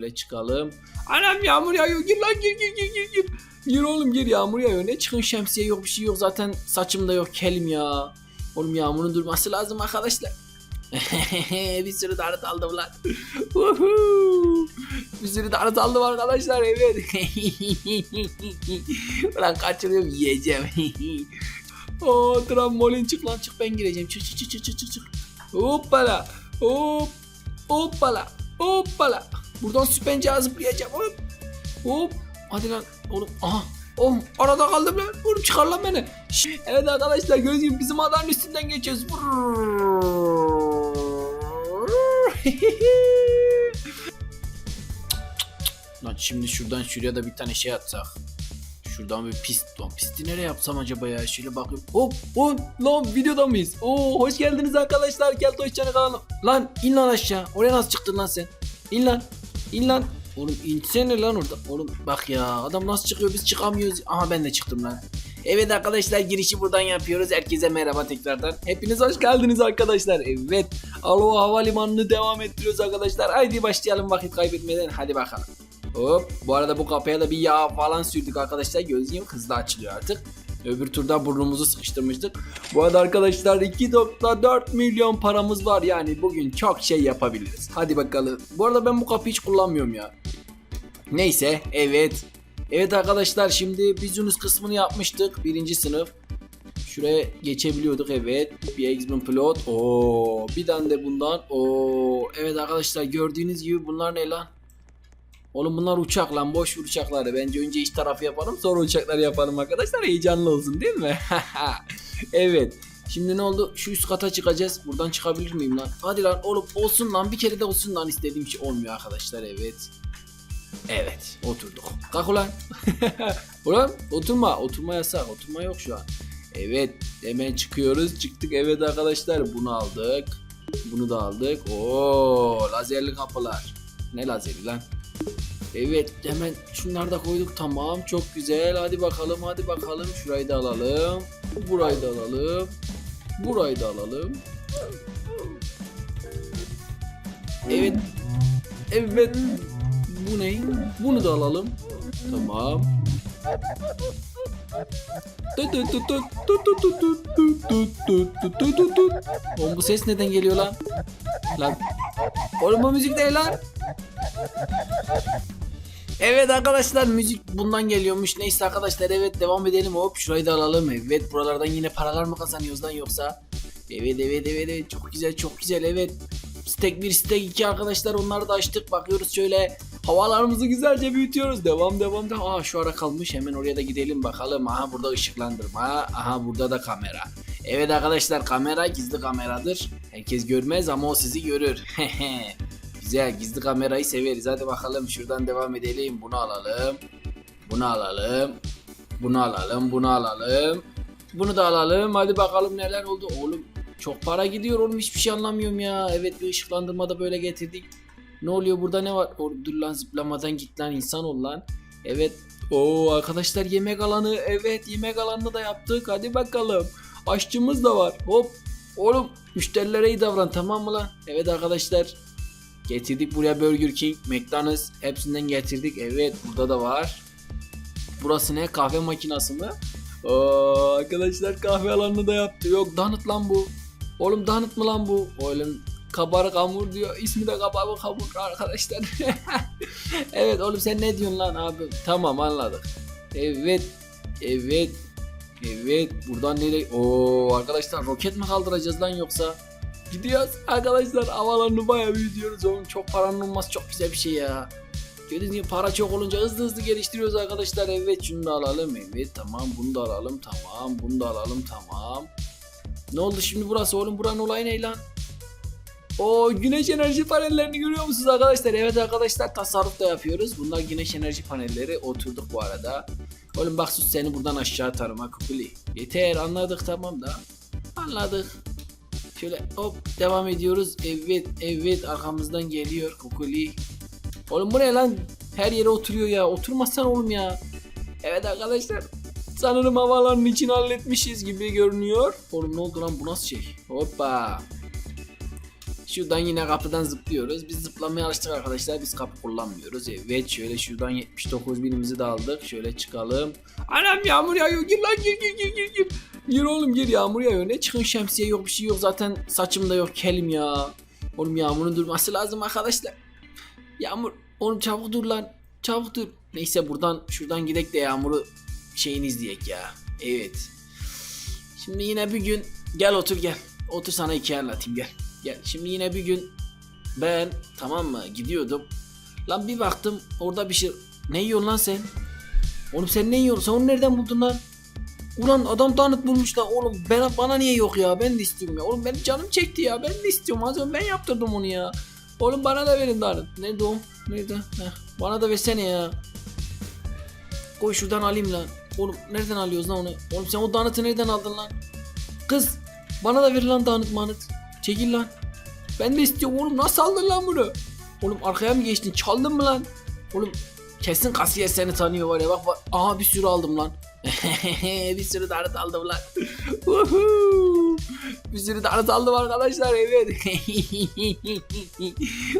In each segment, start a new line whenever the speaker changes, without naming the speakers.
Böyle çıkalım. Anam yağmur yağıyor. Gir lan gir gir gir gir gir. Gir oğlum gir yağmur yağıyor. Ne çıkın şemsiye yok bir şey yok. Zaten saçımda yok kelim ya. Oğlum yağmurun durması lazım arkadaşlar. bir sürü darı aldım lan. Bir sürü darı aldım arkadaşlar evet. Ulan kaçırıyorum yiyeceğim. Oo trambolin çık lan çık ben gireceğim. Çık çık çık çık çık çık. Hoppala. Hop. Hoppala. Hoppala. Buradan süpence zıplayacağım. Hop. Hop. Hadi lan oğlum. Aha. Oğlum arada kaldım lan. Oğlum çıkar lan beni. Şş. Evet arkadaşlar gördüğünüz gibi bizim adanın üstünden geçiyoruz. lan şimdi şuradan şuraya da bir tane şey atsak. Şuradan bir pist. Lan pisti nereye yapsam acaba ya? Şöyle bakayım. Hop hop lan videoda mıyız? Oo hoş geldiniz arkadaşlar. Gel Toşcan'a kanalım. Lan in lan aşağı. Oraya nasıl çıktın lan sen? İn lan. İn lan. Oğlum insene lan orada. Oğlum bak ya adam nasıl çıkıyor biz çıkamıyoruz. Aha ben de çıktım lan. Evet arkadaşlar girişi buradan yapıyoruz. Herkese merhaba tekrardan. Hepiniz hoş geldiniz arkadaşlar. Evet. Alo havalimanını devam ettiriyoruz arkadaşlar. Haydi başlayalım vakit kaybetmeden. Hadi bakalım. Hop. Bu arada bu kapıya da bir yağ falan sürdük arkadaşlar. Gözlüğüm hızlı açılıyor artık. Öbür turda burnumuzu sıkıştırmıştık. Bu arada arkadaşlar 2.4 milyon paramız var yani bugün çok şey yapabiliriz. Hadi bakalım. Bu arada ben bu kapıyı hiç kullanmıyorum ya. Neyse evet. Evet arkadaşlar şimdi business kısmını yapmıştık. Birinci sınıf. Şuraya geçebiliyorduk evet. Bir X-Men pilot. Oo, bir tane de bundan. Oo, evet arkadaşlar gördüğünüz gibi bunlar ne lan? Oğlum bunlar uçak lan boş ver uçakları. Bence önce iç tarafı yapalım sonra uçakları yapalım arkadaşlar. Heyecanlı olsun değil mi? evet. Şimdi ne oldu? Şu üst kata çıkacağız. Buradan çıkabilir miyim lan? Hadi lan oğlum olsun lan. Bir kere de olsun lan istediğim şey olmuyor arkadaşlar. Evet. Evet oturduk. Kalk ulan. ulan oturma. Oturma yasak. Oturma yok şu an. Evet hemen çıkıyoruz. Çıktık evet arkadaşlar. Bunu aldık. Bunu da aldık. Oo lazerli kapılar. Ne lazeri lan? Evet hemen şunları da koyduk. Tamam çok güzel. Hadi bakalım hadi bakalım. Şurayı da alalım. Burayı da alalım. Burayı da alalım. Evet. Evet. Bu ne? Bunu da alalım. Tamam. Oğlum bu ses neden geliyor lan? Lan. Oğlum bu müzik ne lan? Evet arkadaşlar müzik bundan geliyormuş. Neyse arkadaşlar evet devam edelim. Hop şurayı da alalım. Evet buralardan yine paralar mı kazanıyoruz lan yoksa? Evet evet evet evet çok güzel çok güzel evet. Stek 1 stek 2 arkadaşlar onları da açtık. Bakıyoruz şöyle havalarımızı güzelce büyütüyoruz. Devam devam devam. Aa şu ara kalmış hemen oraya da gidelim bakalım. Aha burada ışıklandırma. Aha burada da kamera. Evet arkadaşlar kamera gizli kameradır. Herkes görmez ama o sizi görür. Güzel gizli kamerayı severiz. Hadi bakalım şuradan devam edelim. Bunu alalım. Bunu alalım. Bunu alalım. Bunu alalım. Bunu da alalım. Hadi bakalım neler oldu. Oğlum çok para gidiyor oğlum hiçbir şey anlamıyorum ya. Evet bir ışıklandırma da böyle getirdik. Ne oluyor burada ne var? O, dur lan zıplamadan git lan insan ol lan. Evet. Oo arkadaşlar yemek alanı. Evet yemek alanını da yaptık. Hadi bakalım. Aşçımız da var. Hop. Oğlum müşterilere iyi davran tamam mı lan? Evet arkadaşlar Getirdik buraya Burger King, McDonald's hepsinden getirdik. Evet burada da var. Burası ne? Kahve makinası mı? Oo, arkadaşlar kahve alanını da yaptı. Yok donut lan bu. Oğlum donut mı lan bu? Oğlum kabarık hamur diyor. İsmi de kabarık hamur arkadaşlar. evet oğlum sen ne diyorsun lan abi? Tamam anladık. Evet. Evet. Evet. Buradan nereye? Oo arkadaşlar roket mi kaldıracağız lan yoksa? Gidiyoruz arkadaşlar havalarını bayağı büyütüyoruz oğlum çok paranın olması çok güzel bir şey ya. Gördüğünüz gibi para çok olunca hızlı hızlı geliştiriyoruz arkadaşlar. Evet şunu da alalım. Evet tamam bunu da alalım. Tamam bunu da alalım. Tamam. Ne oldu şimdi burası oğlum? Buranın olayı ne lan? O güneş enerji panellerini görüyor musunuz arkadaşlar? Evet arkadaşlar tasarruf da yapıyoruz. Bunlar güneş enerji panelleri. Oturduk bu arada. Oğlum bak sus seni buradan aşağı atarım ha kukuli. Yeter anladık tamam da. Anladık. Şöyle hop devam ediyoruz. Evet evet arkamızdan geliyor Kukuli. Oğlum bu ne lan? Her yere oturuyor ya. Oturmazsan oğlum ya. Evet arkadaşlar. Sanırım havalarının için halletmişiz gibi görünüyor. Oğlum ne oldu lan bu nasıl şey? Hoppa. Şuradan yine kapıdan zıplıyoruz. Biz zıplamaya alıştık arkadaşlar. Biz kapı kullanmıyoruz. Evet şöyle şuradan 79 binimizi de aldık. Şöyle çıkalım. Anam yağmur yağıyor. Gir lan gir gir gir gir. Gir, gir oğlum gir yağmur yağıyor. Ne çıkın şemsiye yok bir şey yok. Zaten saçım da yok kelim ya. Oğlum yağmurun durması lazım arkadaşlar. Yağmur oğlum çabuk dur lan. Çabuk dur. Neyse buradan şuradan gidek de yağmuru şeyini izleyek ya. Evet. Şimdi yine bir gün gel otur gel. Otur sana hikaye anlatayım gel. Gel. Şimdi yine bir gün ben tamam mı gidiyordum. Lan bir baktım orada bir şey. Ne yiyorsun lan sen? Oğlum sen ne yiyorsun? Sen onu nereden buldun lan? Ulan adam tanıt bulmuş lan oğlum ben, bana niye yok ya ben de istiyorum ya oğlum benim canım çekti ya ben de istiyorum az önce ben yaptırdım onu ya Oğlum bana da verin tanıt Nerede o? Nerede? Heh, bana da versene ya Koy şuradan alayım lan Oğlum nereden alıyoruz lan onu? Oğlum sen o donut'ı nereden aldın lan? Kız bana da ver lan donut manıt. Çekil lan. Ben de istiyorum oğlum nasıl aldın lan bunu? Oğlum arkaya mı geçtin? Çaldın mı lan? Oğlum kesin kasiyer seni tanıyor var ya bak bak. Aha bir sürü aldım lan. bir sürü donut aldım lan. Bir sürü donut aldım arkadaşlar evet.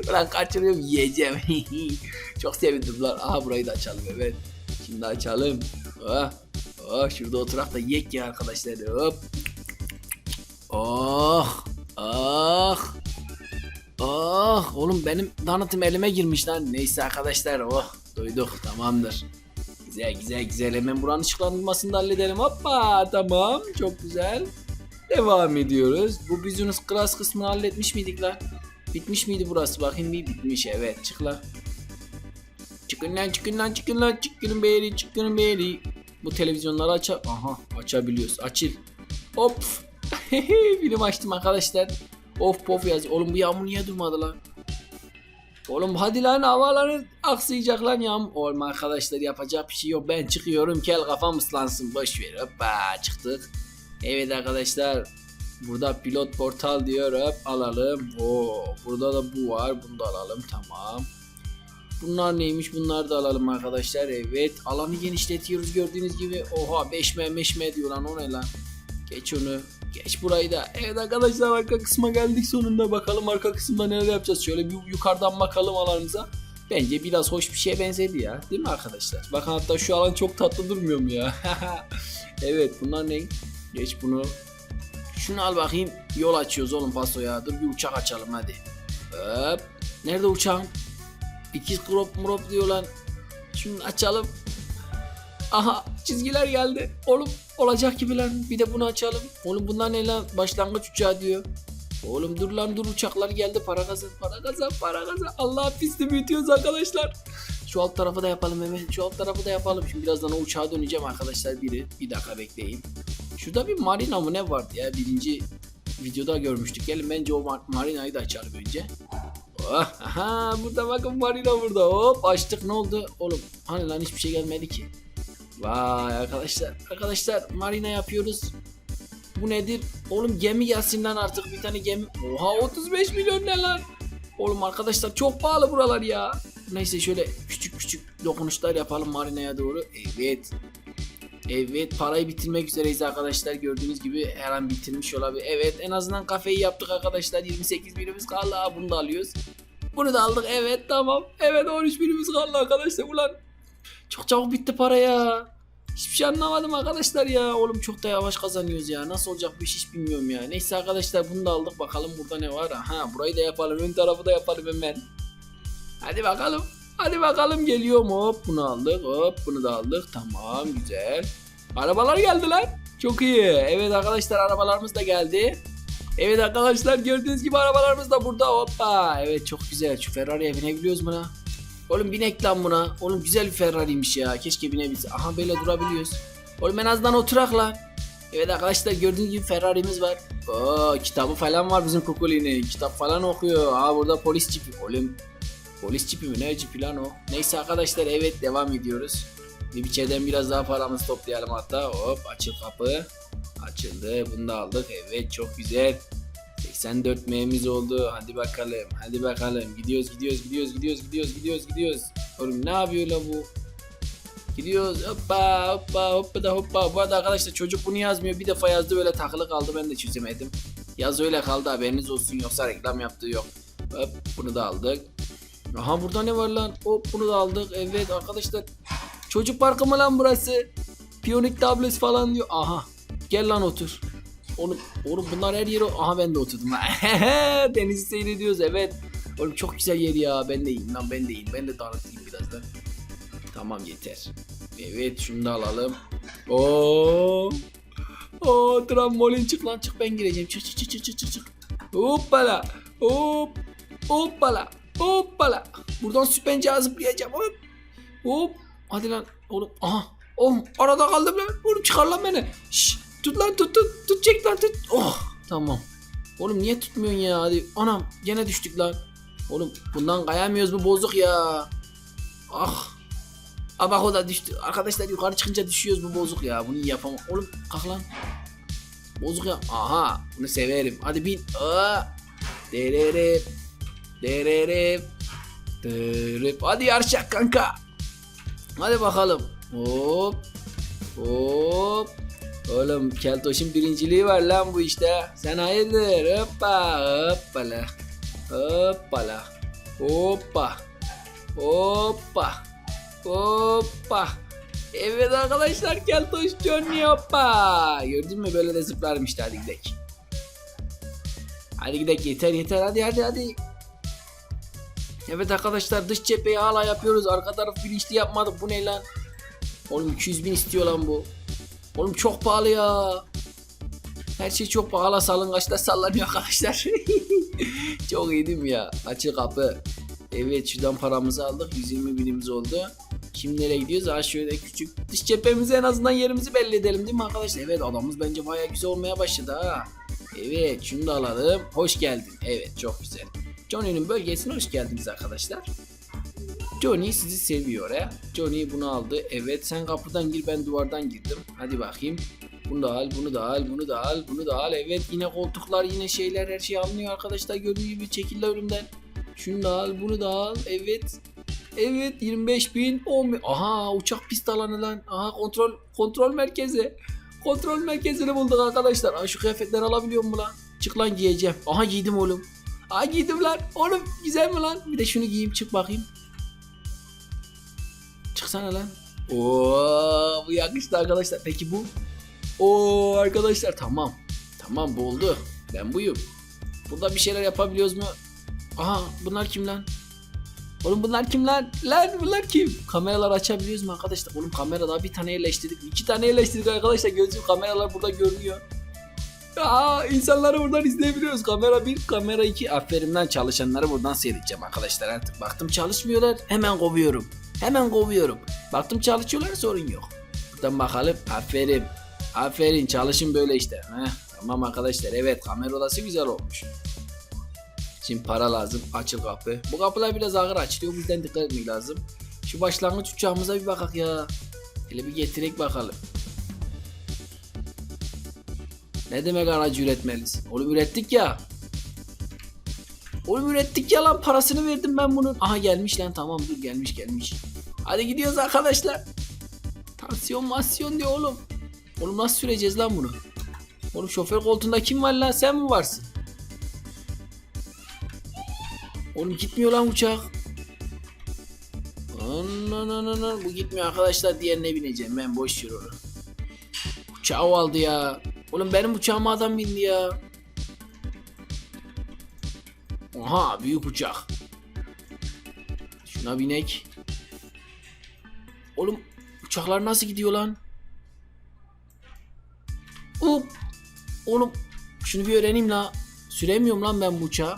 Ulan kaçırıyorum yiyeceğim. Çok sevindim lan. Aha burayı da açalım evet. Şimdi açalım. Oh, oh şurada oturak da yek ya arkadaşlar. Hop. Oh. Oh. Oh. Oğlum benim donut'ım elime girmiş lan. Neyse arkadaşlar. Oh. Duyduk. Tamamdır. Güzel güzel güzel. Hemen buranın ışıklandırmasını da halledelim. Hoppa. Tamam. Çok güzel. Devam ediyoruz. Bu business class kısmını halletmiş miydik lan? Bitmiş miydi burası? Bakayım bir bitmiş. Evet. Çık lan. Çıkın lan çıkın lan çıkın lan çıkın beri çıkın beri. Bu televizyonları aç Aha açabiliyoruz. Açıl. Hop. Film açtım arkadaşlar. Of pof yaz. Oğlum bu yağmur niye durmadı lan? Oğlum hadi lan havaları aksayacak lan yağmur. Oğlum arkadaşlar yapacak bir şey yok. Ben çıkıyorum kel kafam ıslansın. Boş ver. Hoppa çıktık. Evet arkadaşlar. Burada pilot portal diyor. Hop alalım. Oo, burada da bu var. Bunu da alalım. Tamam. Bunlar neymiş? Bunları da alalım arkadaşlar. Evet. Alanı genişletiyoruz gördüğünüz gibi. Oha 5M 5M diyor lan o ne lan? Geç onu. Geç burayı da. Evet arkadaşlar arka kısma geldik sonunda. Bakalım arka kısımda neler yapacağız. Şöyle bir yukarıdan bakalım alanımıza. Bence biraz hoş bir şeye benzedi ya. Değil mi arkadaşlar? Bakın hatta şu alan çok tatlı durmuyor mu ya? evet bunlar ne? Geç bunu. Şunu al bakayım. Yol açıyoruz oğlum pasoya. Dur bir uçak açalım hadi. Hop. Nerede uçağım? İkiz krop mrop diyor lan. Şunu açalım. Aha çizgiler geldi. Oğlum olacak gibi lan. Bir de bunu açalım. Oğlum bunlar ne lan? Başlangıç uçağı diyor. Oğlum dur lan dur uçaklar geldi. Para kazan para kazan para kazan. Allah pisti büyütüyoruz arkadaşlar. Şu alt tarafı da yapalım hemen. Şu alt tarafı da yapalım. Şimdi birazdan o uçağa döneceğim arkadaşlar. Biri. Bir dakika bekleyin. Şurada bir marina mı ne vardı ya? Birinci videoda görmüştük. Gelin bence o mar- marinayı da açalım önce. Oh, aha burada bakın marina burada. Hop açtık ne oldu? Oğlum hani lan hiçbir şey gelmedi ki. Vay arkadaşlar. Arkadaşlar marina yapıyoruz. Bu nedir? Oğlum gemi gelsin artık bir tane gemi. Oha 35 milyon ne lan? Oğlum arkadaşlar çok pahalı buralar ya. Neyse şöyle küçük küçük dokunuşlar yapalım marinaya doğru. Evet. Evet parayı bitirmek üzereyiz arkadaşlar. Gördüğünüz gibi her an bitirmiş olabilir. Evet en azından kafeyi yaptık arkadaşlar. 28 birimiz kaldı. Bunu da alıyoruz. Bunu da aldık. Evet tamam. Evet 13 birimiz kaldı arkadaşlar. Ulan çok çabuk bitti para ya. Hiçbir şey anlamadım arkadaşlar ya. Oğlum çok da yavaş kazanıyoruz ya. Nasıl olacak bu iş bilmiyorum ya. Neyse arkadaşlar bunu da aldık. Bakalım burada ne var. Aha burayı da yapalım. Ön tarafı da yapalım hemen. Hadi bakalım. Hadi bakalım geliyor mu? Hop bunu aldık. Hop bunu da aldık. Tamam güzel. Arabalar geldiler. Çok iyi. Evet arkadaşlar arabalarımız da geldi. Evet arkadaşlar gördüğünüz gibi arabalarımız da burada. Hoppa. Evet çok güzel. Şu Ferrari'ye binebiliyoruz buna. Oğlum binek lan buna. Oğlum güzel bir Ferrari'ymiş ya. Keşke binebilse. Aha böyle durabiliyoruz. Oğlum en azından oturak lan. Evet arkadaşlar gördüğünüz gibi Ferrari'miz var. Oo kitabı falan var bizim Kukuli'nin. Kitap falan okuyor. Aa burada polis cipi. Oğlum polis cipi mi ne cipi lan o. Neyse arkadaşlar evet devam ediyoruz. Bir biçeden biraz daha paramızı toplayalım hatta. Hop açıl kapı. Açıldı. Bunu da aldık. Evet çok güzel. 84 M'miz oldu. Hadi bakalım. Hadi bakalım. Gidiyoruz gidiyoruz gidiyoruz gidiyoruz gidiyoruz gidiyoruz gidiyoruz. Oğlum ne yapıyor la bu? Gidiyoruz. Hoppa hoppa hoppa da hoppa. Bu arada arkadaşlar çocuk bunu yazmıyor. Bir defa yazdı böyle takılı kaldı. Ben de çözemedim. Yaz öyle kaldı haberiniz olsun yoksa reklam yaptığı yok. Hop bunu da aldık. Aha burada ne var lan? Hop bunu da aldık. Evet arkadaşlar. Çocuk parkı mı lan burası? Piyonik tablesi falan diyor. Aha. Gel lan otur. Oğlum, oğlum bunlar her yere... Aha ben de oturdum. Denizi seyrediyoruz evet. Oğlum çok güzel yer ya. Ben de lan ben de. Ben de dağıtayım birazdan. Tamam yeter. Evet şunu da alalım. Oo. Oo trambolin çık lan çık ben gireceğim. Çık çık çık çık çık çık, çık. Hoppala. Hop. Hoppala. Hoppala. Buradan süpence zıplayacağım. Hop. Hop. Hadi lan. Oğlum. Aha. Oğlum arada kaldım lan. Oğlum çıkar lan beni. Şşş. Tut lan tut tut. Tut çek lan tut. Oh. Tamam. Oğlum niye tutmuyorsun ya? Hadi. Anam gene düştük lan. Oğlum bundan kayamıyoruz bu bozuk ya. Ah. Aa bak o da düştü. Arkadaşlar yukarı çıkınca düşüyoruz bu bozuk ya. Bunu yapamam. Oğlum kalk lan. Bozuk ya. Aha bunu severim. Hadi bin. Aa. Dererep. Dererep. Dererep. Hadi yarışak kanka. Hadi bakalım. Hop. Hop. Oğlum Keltoş'un birinciliği var lan bu işte. Sen hayırdır? Hoppa. Hoppala. Hoppala. Hoppa. Hoppa. Hoppa. Evet arkadaşlar Keltoş Johnny hoppa. Gördün mü böyle de zıplarım işte hadi gidelim. Hadi gidelim yeter yeter hadi hadi hadi. Evet arkadaşlar dış cepheyi hala yapıyoruz. Arka taraf bilinçli yapmadık. Bu ne lan? Oğlum 200 bin istiyor lan bu. Oğlum çok pahalı ya. Her şey çok pahalı. Salıngaçta sallanıyor arkadaşlar. çok iyi değil mi ya? Açık kapı. Evet şuradan paramızı aldık. 120 binimiz oldu. Nereye gidiyoruz? Ha şöyle küçük dış cephemize en azından yerimizi belli edelim değil mi arkadaşlar? Evet adamımız bence baya güzel olmaya başladı ha. Evet şunu da alalım. Hoş geldin. Evet çok güzel. Johnny'nin bölgesine hoş geldiniz arkadaşlar. Johnny sizi seviyor he. Johnny bunu aldı. Evet sen kapıdan gir ben duvardan girdim. Hadi bakayım. Bunu da al, bunu da al, bunu da al, bunu da al. Evet yine koltuklar, yine şeyler her şey alınıyor arkadaşlar. Gördüğünüz gibi çekildi önümden. Şunu da al, bunu da al. Evet. Evet 25 bin. 10 bin. Aha uçak pist alanı lan. Aha kontrol kontrol merkezi. Kontrol merkezini bulduk arkadaşlar. Aa, şu kıyafetleri alabiliyor mu lan? Çık lan giyeceğim. Aha giydim oğlum. Aa giydim lan. Oğlum güzel mi lan? Bir de şunu giyeyim çık bakayım. Çıksana lan. Oo bu yakıştı arkadaşlar. Peki bu? Oo arkadaşlar tamam. Tamam bu oldu. Ben buyum. Burada bir şeyler yapabiliyoruz mu? Aha bunlar kim lan? Oğlum bunlar kim lan? Lan bunlar kim? Kameralar açabiliyoruz mu arkadaşlar? Oğlum kameralar bir tane yerleştirdik. iki tane yerleştirdik arkadaşlar. Gözüm kameralar burada görünüyor. Aa insanları buradan izleyebiliyoruz. Kamera 1, kamera 2. Aferin lan çalışanları buradan seyredeceğim arkadaşlar artık. Baktım çalışmıyorlar. Hemen kovuyorum. Hemen kovuyorum. Baktım çalışıyorlar sorun yok. Buradan bakalım. Aferin. Aferin çalışın böyle işte. Heh, tamam arkadaşlar evet kamera odası güzel olmuş. Şimdi para lazım. Açıl kapı. Bu kapılar biraz ağır açılıyor. Bu yüzden dikkat etmek lazım. Şu başlangıç uçağımıza bir bakak ya. Hele bir getirek bakalım. Ne demek aracı üretmeliyiz? Oğlum ürettik ya. Oğlum ürettik ya lan parasını verdim ben bunun. Aha gelmiş lan tamam dur gelmiş gelmiş. Hadi gidiyoruz arkadaşlar. Tansiyon masyon diyor oğlum. Oğlum nasıl süreceğiz lan bunu? Oğlum şoför koltuğunda kim var lan sen mi varsın? Oğlum gitmiyor lan uçak. Anan anan anan bu gitmiyor arkadaşlar diğerine bineceğim ben boş ver onu. Uçağı aldı ya. Oğlum benim uçağıma adam bindi ya. Oha büyük uçak. Şuna binek. Oğlum uçaklar nasıl gidiyor lan? Hop. Oğlum şunu bir öğreneyim la. Süremiyorum lan ben bu uçağı.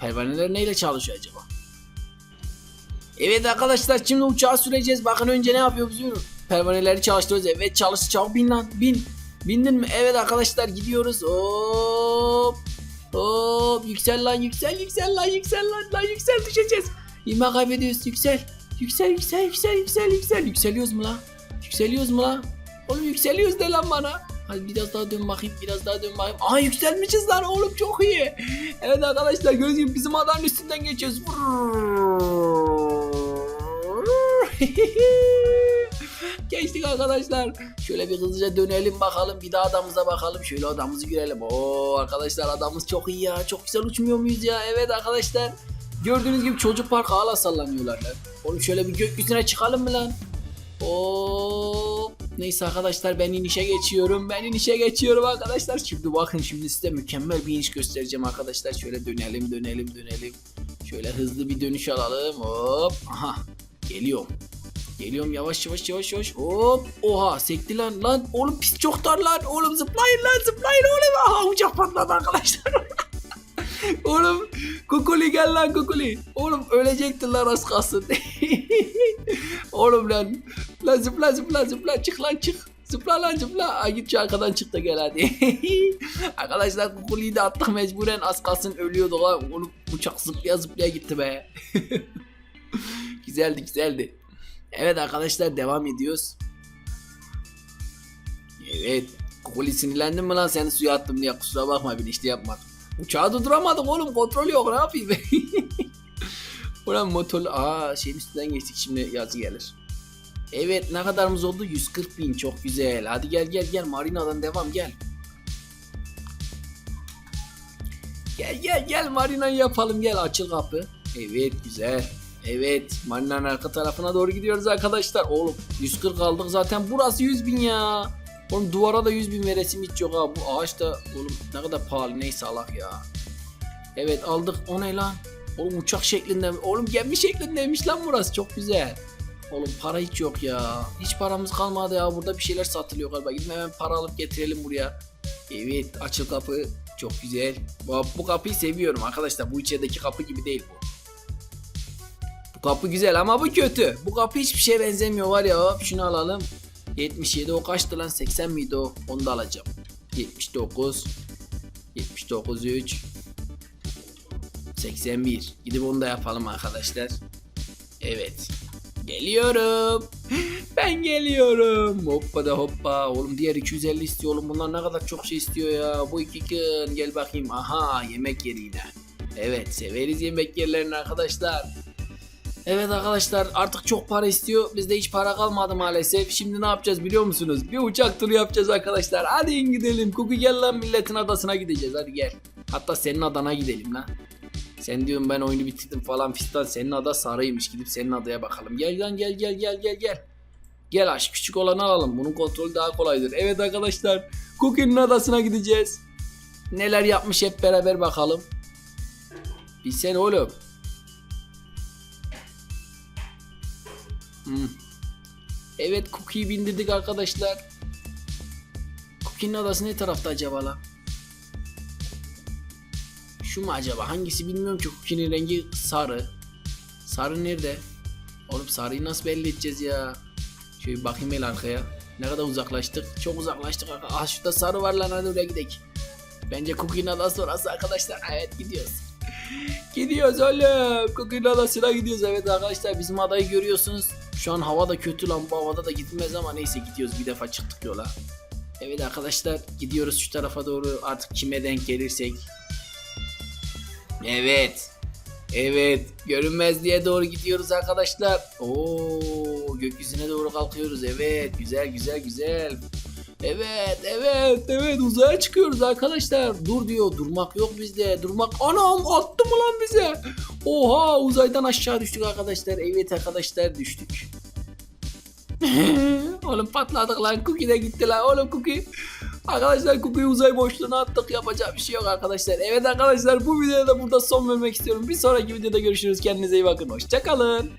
Pervaneler neyle çalışıyor acaba? Evet arkadaşlar şimdi uçağı süreceğiz. Bakın önce ne yapıyoruz? Pervaneleri çalıştırıyoruz. Evet çalış çabuk bin lan bin. Bindin mi? Evet arkadaşlar gidiyoruz. Hop. Hop yüksel lan yüksel yüksel lan yüksel lan lan yüksel düşeceğiz. İma kaybediyoruz yüksel. Yüksel yüksel yüksel yüksel yüksel. Yükseliyoruz mu lan? Yükseliyoruz mu lan? Oğlum yükseliyoruz de lan bana. Hadi biraz daha dön bakayım biraz daha dön bakayım. Aha yükselmişiz lan oğlum çok iyi. Evet arkadaşlar gibi bizim adanın üstünden geçiyoruz. Geçtik arkadaşlar. Şöyle bir hızlıca dönelim bakalım. Bir daha adamıza bakalım. Şöyle adamımızı görelim. Oo arkadaşlar adamımız çok iyi ya. Çok güzel uçmuyor muyuz ya? Evet arkadaşlar. Gördüğünüz gibi çocuk parkı hala sallanıyorlar lan. Oğlum şöyle bir gökyüzüne çıkalım mı lan? Oo. Neyse arkadaşlar ben inişe geçiyorum. Ben inişe geçiyorum arkadaşlar. Şimdi bakın şimdi size mükemmel bir iniş göstereceğim arkadaşlar. Şöyle dönelim dönelim dönelim. Şöyle hızlı bir dönüş alalım. Hop. Aha. Geliyorum. Geliyorum yavaş yavaş yavaş yavaş. Hop. Oha sekti lan. Lan oğlum pis çok dar lan. Oğlum zıplayın lan zıplayın oğlum. Aha uçak patladı arkadaşlar. oğlum Kukuli gel lan Kukuli. Oğlum ölecektin lan az kalsın. oğlum lan. Lan zıpla zıpla zıpla çık lan çık. Zıpla lan zıpla. Ay git şu arkadan çık gel hadi. Arkadaşlar Kukuli'yi de attık mecburen az kalsın ölüyordu lan. Onu uçak zıplaya zıplaya gitti be. güzeldi güzeldi. Evet arkadaşlar devam ediyoruz. Evet. Kukuli sinirlendin mi lan seni suya attım diye kusura bakma bir işte yapmadım. Uçağı durduramadık oğlum kontrol yok ne yapayım Ulan motor... Aa şeyin üstünden geçtik şimdi yazı gelir. Evet ne kadarımız oldu? 140 bin çok güzel. Hadi gel gel gel marinadan devam gel. Gel gel gel marinayı yapalım gel açıl kapı. Evet güzel. Evet marinanın arka tarafına doğru gidiyoruz arkadaşlar. Oğlum 140 aldık zaten burası 100 bin ya. Oğlum duvara da 100 bin veresim hiç yok ha. Bu ağaç da oğlum ne kadar pahalı neyse alak ya. Evet aldık o ne lan? Oğlum uçak şeklinde oğlum gemi şeklindeymiş lan burası çok güzel. Oğlum para hiç yok ya. Hiç paramız kalmadı ya. Burada bir şeyler satılıyor galiba. Gidin hemen para alıp getirelim buraya. Evet açıl kapı. Çok güzel. Bu, bu kapıyı seviyorum arkadaşlar. Bu içerideki kapı gibi değil bu. Kapı güzel ama bu kötü. Bu kapı hiçbir şeye benzemiyor var ya. Şunu alalım. 77 o kaçtı lan 80 miydi o? Onu da alacağım. 79 79 3 81 Gidip onu da yapalım arkadaşlar. Evet. Geliyorum. Ben geliyorum. Hoppa da hoppa. Oğlum diğer 250 istiyor oğlum. Bunlar ne kadar çok şey istiyor ya. Bu iki gün. Gel bakayım. Aha yemek yeri yine. Evet severiz yemek yerlerini arkadaşlar. Evet arkadaşlar artık çok para istiyor. Bizde hiç para kalmadı maalesef. Şimdi ne yapacağız biliyor musunuz? Bir uçak turu yapacağız arkadaşlar. Hadi in gidelim. Kuku gel lan milletin adasına gideceğiz. Hadi gel. Hatta senin adana gidelim lan. Sen diyorsun ben oyunu bitirdim falan fistan. Senin ada sarıymış. Gidip senin adaya bakalım. Gel lan gel gel gel gel gel. Gel aç küçük olanı alalım. Bunun kontrolü daha kolaydır. Evet arkadaşlar. Cookie'nin adasına gideceğiz. Neler yapmış hep beraber bakalım. Bilsen oğlum. Evet Cookie'yi bindirdik arkadaşlar. Cookie'nin adası ne tarafta acaba lan? Şu mu acaba? Hangisi bilmiyorum ki. Cookie'nin rengi sarı. Sarı nerede? Oğlum sarıyı nasıl belli edeceğiz ya? Şöyle bakayım el arkaya. Ne kadar uzaklaştık? Çok uzaklaştık. Ah şurada sarı var lan hadi oraya gidelim. Bence Cookie'nin adası orası arkadaşlar. Evet gidiyoruz. gidiyoruz oğlum. Cookie'nin adasına gidiyoruz. Evet arkadaşlar bizim adayı görüyorsunuz. Şu an hava da kötü lan. Bu havada da gitmez ama neyse gidiyoruz. Bir defa çıktık yola. Evet arkadaşlar gidiyoruz şu tarafa doğru. Artık kime denk gelirsek. Evet. Evet. Görünmezliğe doğru gidiyoruz arkadaşlar. Oo, gökyüzüne doğru kalkıyoruz. Evet. Güzel güzel güzel. Evet, evet, evet uzaya çıkıyoruz arkadaşlar. Dur diyor, durmak yok bizde. Durmak, anam attı mı lan bize? Oha uzaydan aşağı düştük arkadaşlar. Evet arkadaşlar düştük. Oğlum patladık lan. Cookie de gitti lan. Oğlum Cookie. Arkadaşlar Cookie'yi uzay boşluğuna attık. Yapacak bir şey yok arkadaşlar. Evet arkadaşlar bu videoda da burada son vermek istiyorum. Bir sonraki videoda görüşürüz. Kendinize iyi bakın. Hoşçakalın.